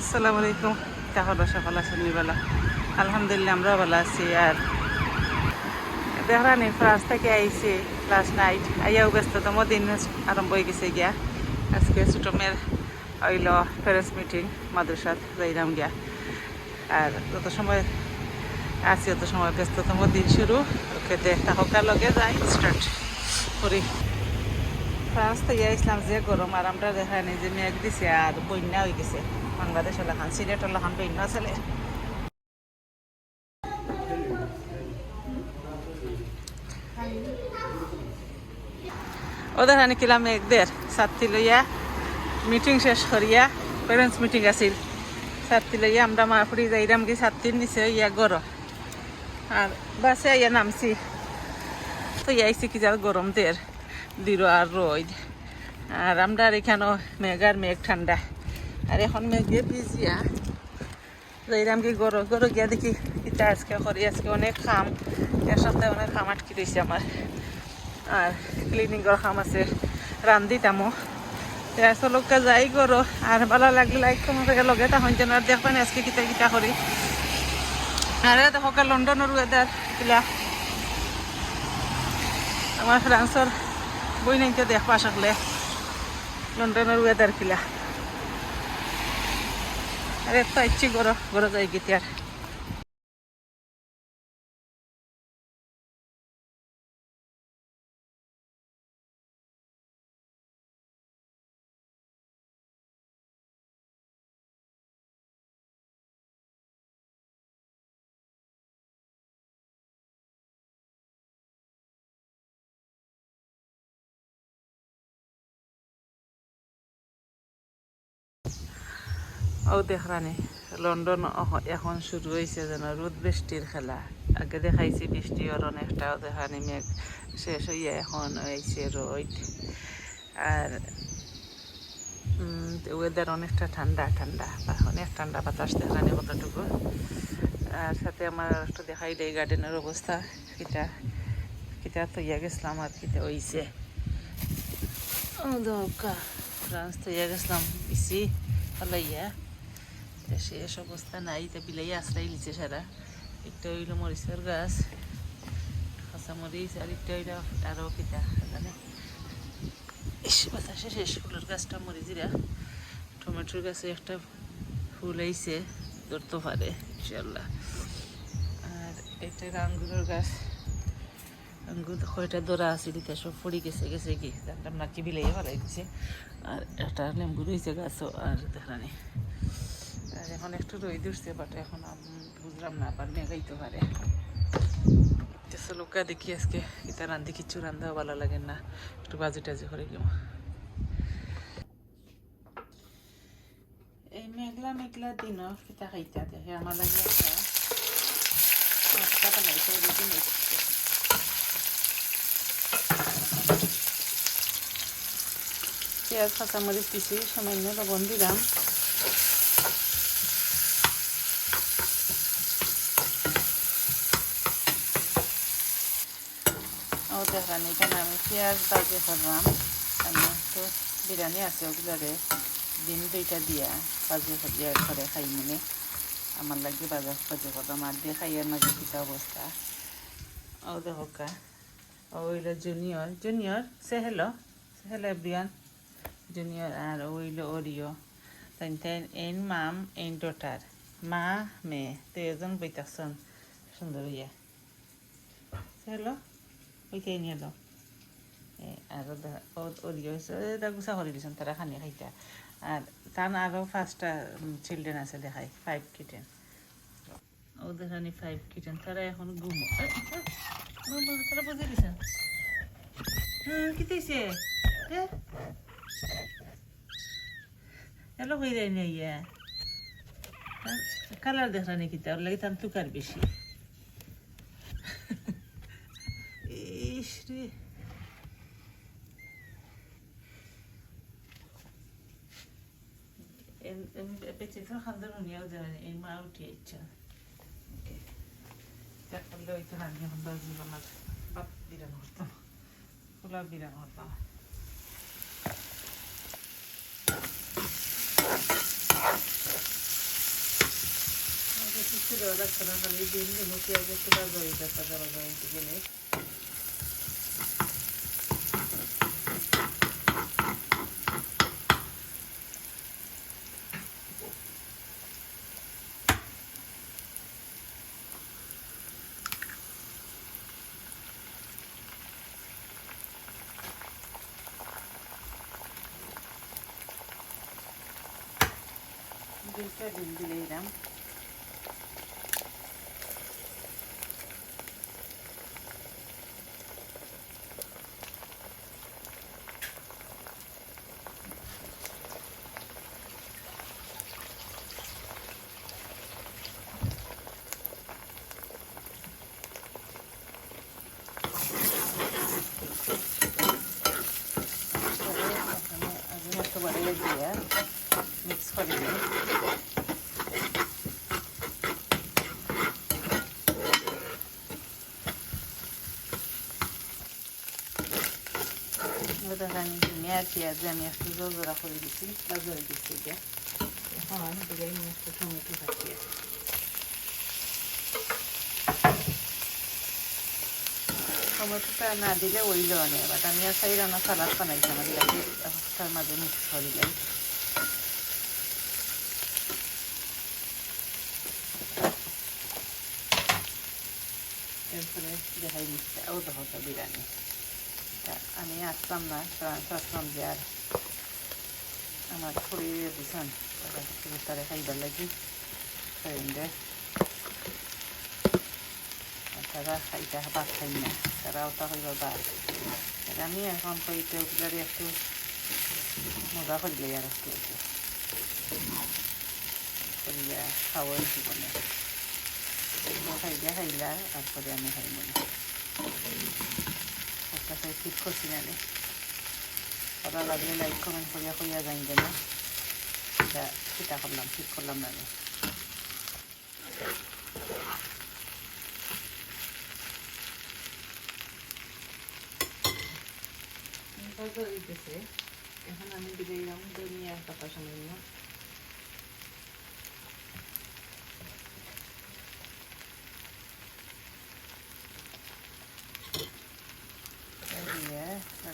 আসসালামু আলাইকুম। তাহলে সকাল আছেন বেলা আলহামদুলিল্লাহ আমরা ভালো আছি। আর দেহরানি ফ্রান্স থেকে আইছি লাস্ট নাইট আইয়াও ব্যস্ততম, দিন আরম্ভ হয়ে গেছে গিয়া। আজকে ছোটো মেয়ের হইল প্যারেন্টস মিটিং মাদ্রাসাত যাইলাম গিয়া। আর তত সময় আছি, অত সময় ব্যস্ততম, দিন শুরু। ওকে দেখা হকার লগে যাই স্টার্ট করি। ফ্রান্স থেকে ইসলাম যে গরম, আর আমরা দেখানি যে মেঘ দিছে, আর বন্যা হয়ে গেছে। বাংলাদেশ লাখান সিলেট লাখান বন্যা চলে ও দেখানি কিলা মেঘদের ছাত্রী লইয়া মিটিং শেষ করিয়া প্যারেন্টস মিটিং আছিল। ছাত্রী লইয়া আমরা মারফুরি যাইরাম কি ছাত্রীর নিচে ইয়া গর আর বাসে ইয়া নামছি। তো আইসি কি যার গরম দের। দিল আর রোদ। আর আমরা এখানেও মেঘ আর মেঘ ঠান্ডা। আর এখন মেঘে ভিজিয়া যাইরাম কি গরো গরো গিয়া দেখি এটা আজকে করি, আজকে অনেক খাম। এক সপ্তাহে অনেক খাম আটকি রয়েছে আমার। আর ক্লিনিংয়ের কাম আছে রান্ধি তামো। চলকা যাই করো আর ভালো লাগলে লাইক কমেন্ট লগে তখন যেন আর দেখবেন আজকে কিতা কিতা করি। আর দেখো লন্ডনের ওয়েদার কিলা। আমার ফ্রান্সর বই নাইতে দেখবা সকলে লন্ডনের ওয়েদার কিলা। আর এত ইচ্ছি করো ঘরে যাই গীতার ও দেখরানি লন্ডন এখন শুরু হয়েছে যেন রোদ বৃষ্টির খেলা। আগে দেখাইছি বৃষ্টি ওর অনেকটাও দেখানি মেঘ শেষ হইয়া এখন হয়েছে রোদ। আর ওয়েদার অনেকটা ঠান্ডা ঠান্ডা অনেক ঠান্ডা বাতাস দেখানি কতটুকু। আর সাথে আমার একটু দেখাই দেয় গার্ডেনের অবস্থা। কিটা কিটা তো ইয়া গেছিলাম আর কিটা দৌকা, ফ্রান্স তো ইয়া গেছিলাম বেশি ফলাইয়া তা শেষ অবস্থা নাই, তা বিলাই আশ্রাই লিছে সারা। একটা হইল মরিচের গাছ কাঁচা মরিচ আর একটা হইল আরও কিতা, জানে? বাতাসে শেষ। ফুলের গাছটা মরি দিরা টমেটোর গাছে একটা ফুল আইছে, ধরতে পারে ইনশাল্লাহ আর এটা আঙ্গুরের গাছ। আঙ্গুর কয়টা দোরা আছে দিতে, সব পড়ে গেছে গেছে কি? জানতাম না কি বিলাই ভালো আর একটা লেম্বু রয়েছে গাছও, আর দেখানি আর এখন একটু রই উঠছে বাট এখন বুঝলাম না, আবার মেঘাইতে পারে। লোকা, দেখি আজকে কিতা রান্ধি কিচ্ছু রান্ধাও ভালো লাগে না। একটু বাজি টাজি করে গেম এই মেঘলা মেঘলা দিন কিতা খাইতা দেখে আমার লাগে নাস্তা রেডি নিচ্ছে পেঁয়াজ, কাঁচামরিচ দিছি, সামান্য লবণ দিলাম। দেখলাম এখানে আমি পেঁয়াজ বাজে করলাম তো বিরিয়ানি আছে ওগুলারে ডিম দুইটা দিয়া বাজে দিয়া করে খাই মনে আমার লাগে বাজার বাজে করলাম আর দিয়ে খাইয়ার মাঝে কিতা অবস্থা ও দেখো কা ও হইল junior junior say hello say hello everyone junior আর ওইলো ওরিও তাই এন মাম এন ডটার মা মেয়ে তো এজন বইতাকছন সুন্দর ইয়া হ্যালো ওইটাই নিয়ে এলো আৰু অৰিয় এটা গুচা কৰি দিছোন তাৰা খানি খাইতা আর তান আরও পাঁচটা চিলড্রেন আছে দেখাই ফাইভ কিটেন ও দেখানি ফাইভ কিটেন তারা এখন ঘুম তারা বুঝে দিছে হ্যাঁ কি দিছে এলো হয়ে যায় না ইয়া কালার দেখানি কিতা ওর লাগে তান তুকার বেশি ইস রে পেচিতো খান্দর উনিয়াও জানেন এই মা উঠিয়ে ইচ্ছা যাক করলে ওই তো রান্নি এখন দশ জীবনের বাপ বিরান করতাম পোলাও বিরান করতাম মিষ্টি দেওয়া যাচ্ছে না খালি দিন দিন পেঁয়াজ একটু বাজা হয়ে যাচ্ছে বাজা হইতে গেলে দুইটা ডিম দিয়ে দিলাম আগুন একটু বাড়িয়ে দিয়ে মিক্স করে দিই দেখেন মেয়ার পেঁয়াজ আমি একটু জোরা করে দিচ্ছি বা জল দিচ্ছি এটা এখন দিলে আমি একটু টমেটো কাটিয়ে টমেটোটা না দিলে ওইল অনেক বাট আমি আর সাইড রান্না সালাদ বানাইছি আমার লাগে তার আমি আসলাম না আসলাম যে আর আমার শরীরে দিছেন তারা খাইবার লাগি। ফ্রেন্ডে তারা খাইতে ভাত খাই না, তারা ওটা হইব ভাত আমি এখন কইতে উঠলে একটু মজা করলে আর একটু। করিয়া খাওয়াই জীবনে। খাইলে খাইলা তারপরে আমি খাইব না। খাই ঠিক করছি না ভালো লাগলে লাইক কমেন্ট করিয়া করিয়া যাই যেন এটা চিন্তা করলাম ঠিক করলাম না এখন আমি দিলে এরকম ধনিয়া পাতা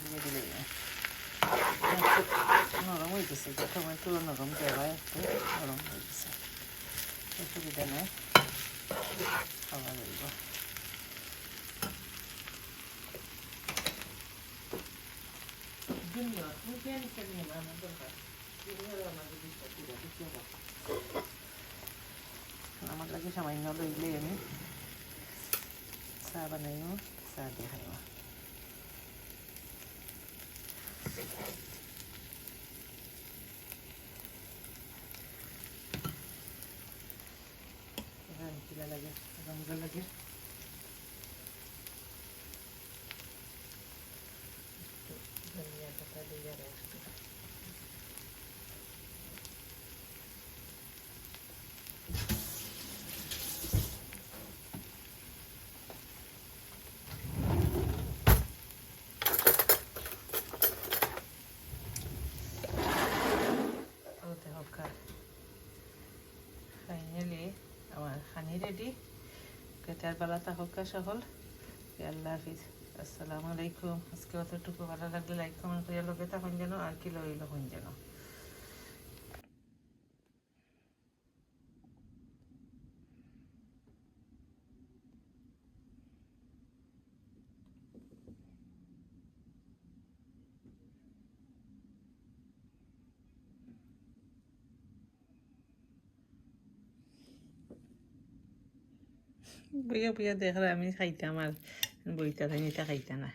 সামান্য দিয়ে লাগিয়ে দিলে নরম হয়ে গেছে টমেটো নরম দেওয়া একটু নরম হয়ে গেছে অসুবিধা নেই খাওয়া যাইব আমার লাগে সামান্য লইলে আমি চা বানাইও চা দিয়ে খাইব কিলা লাগে রঙ লাগে দিয়ে রোস্ট ওতে হোক ফাইনালি আমার খানি রেডি কেটার বেলা থাকুক সকল আল্লাহ হাফিজ আসসালামু আলাইকুম আজকে অতটুকু ভালো লাগলে লাইক কমেন্ট করে লোকে তখন যেন আর কি লইল হন যেন বইয়া বইয়া দেখলে আমি খাইতাম আর বইটা নিতে খাইতা না।